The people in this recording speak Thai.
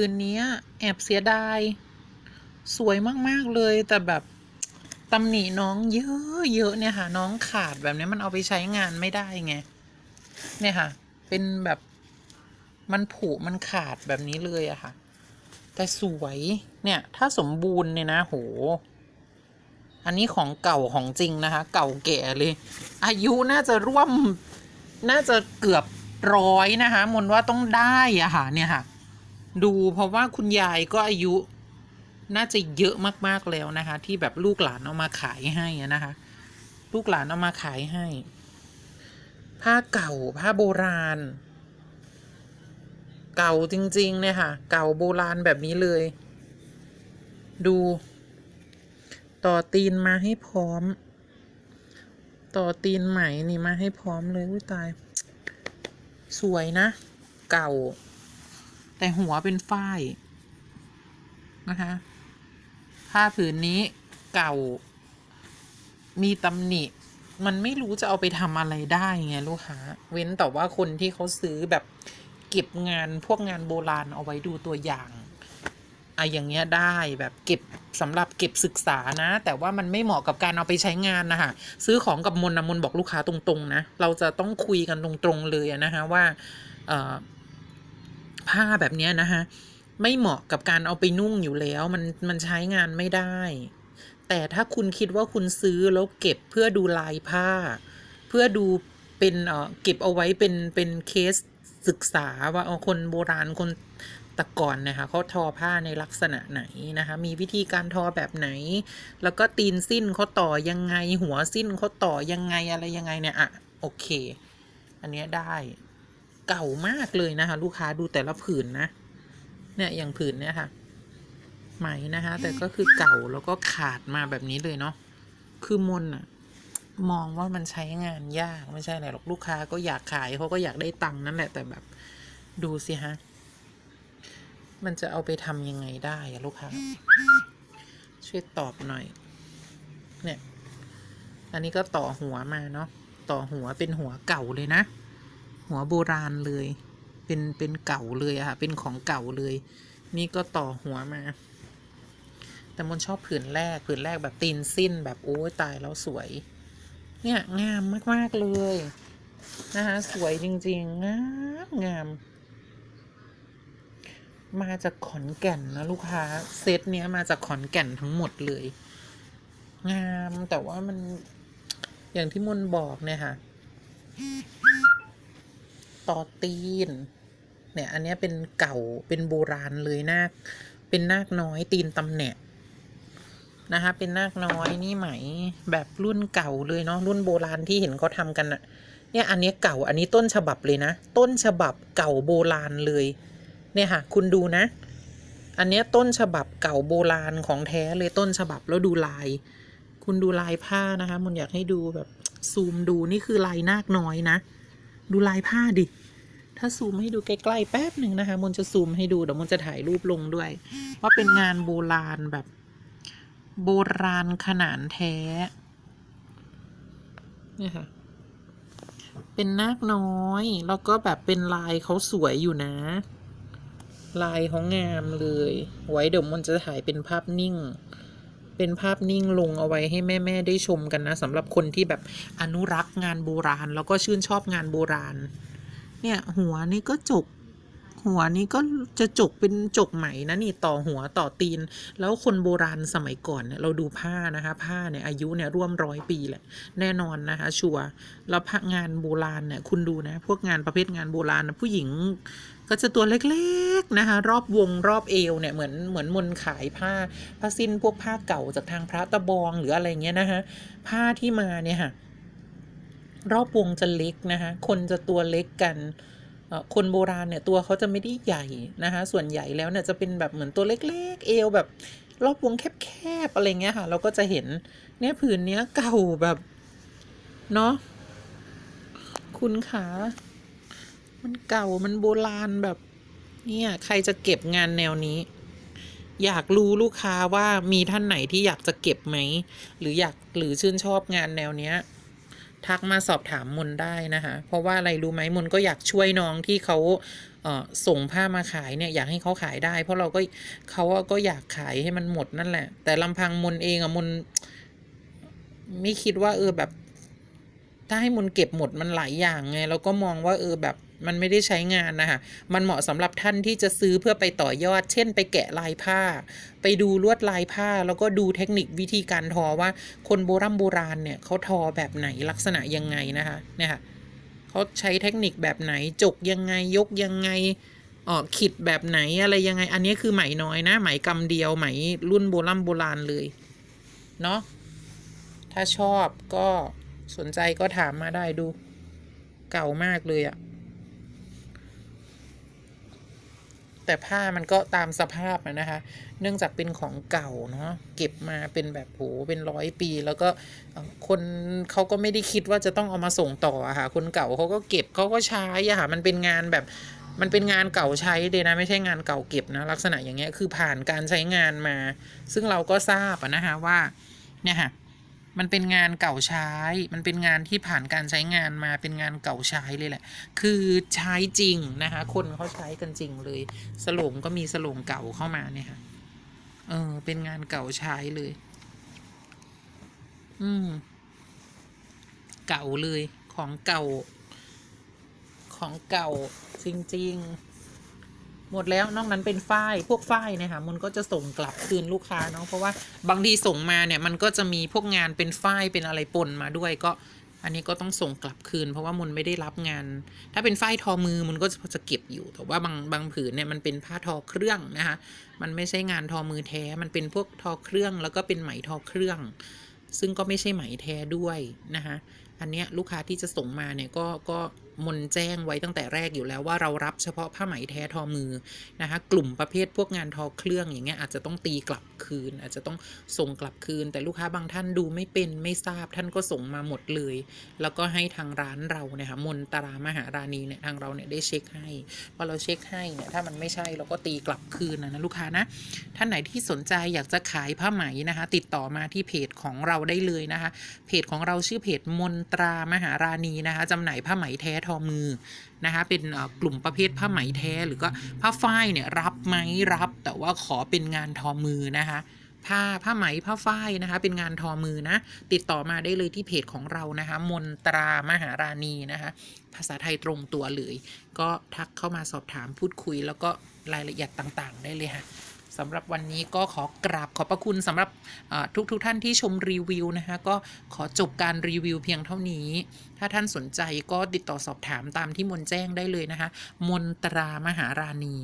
พื้นนี้แอบเสียดาย สวยมาก ๆ เลยแต่แบบตำหนิน้องเยอะเยอะเนี่ยค่ะ น้องขาดแบบนี้มันเอาไปใช้งานไม่ได้ไง เนี่ยค่ะ เป็นแบบมันผุมันขาดแบบนี้เลยอะค่ะ แต่สวยเนี่ย ถ้าสมบูรณ์เนี่ยนะโห อันนี้ของเก่าของจริงนะคะ เก่าแก่เลย อายุน่าจะร่วมน่าจะเกือบร้อยนะคะ มนว่าต้องได้อะค่ะเนี่ยค่ะ ดูเพราะว่าคุณยายก็อายุน่าจะเยอะมากๆแล้วนะคะ ที่แบบลูกหลานเอามาขายให้นะคะ ลูกหลานเอามาขายให้ ผ้าเก่าผ้าโบราณ เก่าจริงๆเนี่ยค่ะ เก่าโบราณแบบนี้เลย ดู ต่อตีนมาให้พร้อม ต่อตีนไหมนี่มาให้พร้อมเลยอุ้ยตาย สวยนะ เก่า แต่หัวเป็นฝ้ายนะคะผ้าผืนนี้เก่า มีตำหนิ มันไม่รู้จะเอาไปทำอะไรได้ไงลูกค้าเว้นแต่ว่าคนที่เขาซื้อแบบเก็บงานพวกงานโบราณเอาไว้ดูตัวอย่างอะอย่างเงี้ยได้แบบเก็บสำหรับเก็บศึกษานะ แต่ว่ามันไม่เหมาะกับการเอาไปใช้งานนะคะซื้อของกับมนนะมนบอกลูกค้าตรงๆนะเราจะต้องคุยกันตรงๆเลยนะคะว่าเออ ผ้าแบบนี้นะคะไม่เหมาะกับการเอาไปนุ่งอยู่แล้วมันมันใช้งานไม่ได้ แต่ถ้าคุณคิดว่าคุณซื้อแล้วเก็บเพื่อดูลายผ้า เพื่อดูเป็นเออเก็บเอาไว้เป็นเป็นเคสศึกษาว่าคนโบราณคนแตะก่อนนะคะเขาทอผ้าในลักษณะไหนนะคะ มีวิธีการทอแบบไหน แล้วก็ตีนสิ้นเขาต่อยังไงหัวสิ้นเขาต่อยังไงอะไรยังไงเนี่ยอะโอเค อันเนี้ยได้ เก่ามากเลยนะคะ ลูกค้าดูแต่ละผืนนะ เนี่ยอย่างผืนเนี่ยค่ะไหมนะคะ แต่ก็คือเก่าแล้วก็ขาดมาแบบนี้เลยเนาะคือมนอะมองว่ามันใช้งานยากไม่ใช่อะไรหรอกลูกค้าก็อยากขายเขาก็อยากได้ตังค์นั่นแหละแต่แบบดูสิฮะมันจะเอาไปทำยังไงได้อะลูกค้า ช่วยตอบหน่อย เนี่ย อันนี้ก็ต่อหัวมาเนาะต่อหัวเป็นหัวเก่าเลยนะ หัวโบราณเลย เป็นเป็นเก่าเลยอะค่ะเป็นของเก่าเลย นี่ก็ต่อหัวมา แต่มนชอบผืนแรกผืนแรกแบบตีนสิ้นแบบโอ้ยตายแล้วสวย เนี่ยงามมากๆเลยนะคะสวยจริงๆงามงาม มาจากขอนแก่นนะลูกค้าเซตเนี้ยมาจากขอนแก่นทั้งหมดเลย งามแต่ว่ามันอย่างที่มนบอกเนี่ยค่ะ ต่อตีน เนี่ยอันนี้เป็นเก่าเป็นโบราณเลยนาคเป็นนาคน้อยตีนตำแหน่นะคะเป็นนาคน้อยนี่ไหมแบบรุ่นเก่าเลยเนาะรุ่นโบราณที่เห็นเขาทำกันอะเนี่ยอันนี้เก่าอันนี้ต้นฉบับเลยนะ ต้นฉบับเก่าโบราณเลย เนี่ยค่ะ คุณดูนะ อันนี้ต้นฉบับเก่าโบราณของแท้เลยต้นฉบับแล้วดูลาย คุณดูลายผ้านะคะมันอยากให้ดูแบบซูมดูนี่คือลายนาคน้อยนะ ดูลายผ้าดิ ถ้าซูมให้ดูใกล้ๆแป๊บหนึ่งนะคะมนจะซูมให้ดูเดี๋ยวมนจะถ่ายรูปลงด้วย ว่าเป็นงานโบราณแบบ โบราณขนาดแท้เนี่ยค่ะเป็นนาคน้อย แล้วก็แบบเป็นลายเขาสวยอยู่นะ ลายเขางามเลย ไว้เดี๋ยวมนจะถ่ายเป็นภาพนิ่ง เป็นภาพนิ่งลงเอาไว้ให้แม่ๆได้ชมกันนะสำหรับคนที่แบบอนุรักษ์งานโบราณ แล้วก็ชื่นชอบงานโบราณ เนี่ยหัวนี่ก็จก หัวนี้ก็จะจกเป็นจกไหมนะนี่ต่อหัวต่อตีน แล้วคนโบราณสมัยก่อนเนี่ยเราดูผ้านะคะ ผ้าเนี่ยอายุเนี่ยร่วมร้อยปีแหละแน่นอนนะคะ ชัวร์แล้วงานโบราณเนี่ยคุณดูนะ พวกงานประเภทงานโบราณนะผู้หญิง ก็จะตัวเล็กๆนะคะ รอบวงรอบเอวเนี่ยเหมือนเหมือนมนขายผ้าผ้าสิ้นพวกผ้าเก่าจากทางพระตะบองหรืออะไรเงี้ยนะคะผ้าที่มาเนี่ยค่ะ รอบวงจะเล็กนะคะ คนจะตัวเล็กกันคนโบราณเนี่ยตัวเขาจะไม่ได้ใหญ่นะคะส่วนใหญ่แล้วเนี่ยจะเป็นแบบเหมือนตัวเล็ก ๆ เอวแบบ รอบวงแคบๆอะไรเงี้ยค่ะ เราก็จะเห็นเนี่ยผืนเนี้ยเก่าแบบเนาะคุณขา มันเก่ามันโบราณแบบ เนี่ยใครจะเก็บงานแนวนี้ อยากรู้ลูกค้าว่ามีท่านไหนที่อยากจะเก็บไหม หรืออยากหรือชื่นชอบงานแนวเนี้ย ทักมาสอบถามมนได้นะคะ เพราะว่าอะไรรู้ไหมมนก็อยากช่วยน้องที่เขาเส่งผ้ามาขายเนี่ยอยากให้เขาขายได้ เพราะเราก็เขาก็อยากขายให้มันหมดนั่นแหละ แต่ลำพังมนเองอะมนไม่คิดว่าเออแบบถ้าให้มนเก็บหมดมันหลายอย่างไง เราก็มองว่าเออแบบ มันไม่ได้ใช้งานนะคะมันเหมาะสำหรับท่านที่จะซื้อเพื่อไปต่อยอด เช่น ไปแกะลายผ้า ไปดูลวดลายผ้า แล้วก็ดูเทคนิควิธีการทอว่าคนโบรโบราณเนี่ยเขาทอแบบไหนลักษณะยังไงนะคะเนี่ยค่ะเขาใช้เทคนิคแบบไหนจกยังไงยกยังไงเออขิดแบบไหนอะไรยังไง อันนี้คือไหมน้อยนะ ไหมกำเดียวไหมรุ่นโบรโบราณเลย เนาะถ้าชอบก็สนใจก็ถามมาได้ดู เก่ามากเลยอะ แต่ผ้ามันก็ตามสภาพอะนะคะ เนื่องจากเป็นของเก่าเนาะเก็บมาเป็นแบบโหเป็นร้อยปี แล้วก็คนเขาก็ไม่ได้คิดว่าจะต้องเอามาส่งต่ออะค่ะคนเก่าเขาก็เก็บเขาก็ใช้อะค่ะมันเป็นงานแบบมันเป็นงานเก่าใช้เดยนะไม่ใช่งานเก่าเก็บนะลักษณะอย่างเงี้ยคือผ่านการใช้งานมา ซึ่งเราก็ทราบนะคะว่าเนี่ยค่ะ มันเป็นงานเก่าใช้ มันเป็นงานที่ผ่านการใช้งานมาเป็นงานเก่าใช้เลยแหละ คือใช้จริงนะคะ คนเขาใช้กันจริงเลยสลงก็มีสลงเก่าเข้ามาเนี่ยค่ะ เออ เป็นงานเก่าใช้เลย อืม เก่าเลย ของเก่า ของเก่าจริง ๆ หมดแล้วนอกนั้นเป็นฝ้ายพวกฝ้ายเนะคะมันก็จะส่งกลับคืนลูกค้าเนาะเพราะว่าบางทีส่งมาเนี่ยมันก็จะมีพวกงานเป็นฝ้ายเป็นอะไรปนมาด้วยก็อันนี้ก็ต้องส่งกลับคืน เพราะว่ามันไม่ได้รับงาน ถ้าเป็นฝ้ายทอมือมันก็จะจะเก็บอยู่ แต่ว่าบางบางผืนเนี่ยมันเป็นผ้าทอเครื่องนะคะมันไม่ใช่งานทอมือแท้ มันเป็นพวกทอเครื่องแล้วก็เป็นไหมทอเครื่อง ซึ่งก็ไม่ใช่ไหมแท้ด้วยนะคะอันเนี้ยลูกค้าที่จะส่งมาเนี่ยก็ก็ มนแจ้งไว้ตั้งแต่แรกอยู่แล้วว่าเรารับเฉพาะผ้าไหมแท้ทอมือนะคะกลุ่มประเภทพวกงานทอเครื่องอย่างเงี้ยอาจจะต้องตีกลับคืน อาจจะต้องส่งกลับคืน แต่ลูกค้าบางท่านดูไม่เป็นไม่ทราบท่านก็ส่งมาหมดเลย แล้วก็ให้ทางร้านเราเนี่ยค่ะมนตรามหาราณีเนี่ยทางเราเนี่ยได้เช็คให้พอเราเช็คให้เนี่ยถ้ามันไม่ใช่เราก็ตีกลับคืนนะนะลูกค้านะท่านไหนที่สนใจอยากจะขายผ้าไหมนะคะ ติดต่อมาที่เพจของเราได้เลยนะคะ เพจของเราชื่อเพจมนตรามหาราณีนะคะจำหน่ายผ้าไหมแท้ทอมือนะคะเป็นกลุ่มประเภทผ้าไหมแท้หรือก็ผ้าฝ้ายเนี่ยรับไหมรับแต่ว่าขอเป็นงานทอมือนะคะผ้าผ้าไหมผ้าฝ้ายนะคะ เป็นงานทอมือนะ ติดต่อมาได้เลยที่เพจของเรานะคะ มนตรามหาราณีนะคะ ภาษาไทยตรงตัวเลย ก็ทักเข้ามาสอบถามพูดคุยแล้วก็รายละเอียดต่างๆ ได้เลยค่ะ สำหรับวันนี้ก็ขอกราบขอบพระคุณสำหรับทุกทุกท่านที่ชมรีวิวนะคะก็ขอจบการรีวิวเพียงเท่านี้ ถ้าท่านสนใจก็ติดต่อสอบถามตามที่มนแจ้งได้เลยนะคะ มนตรามหาราณี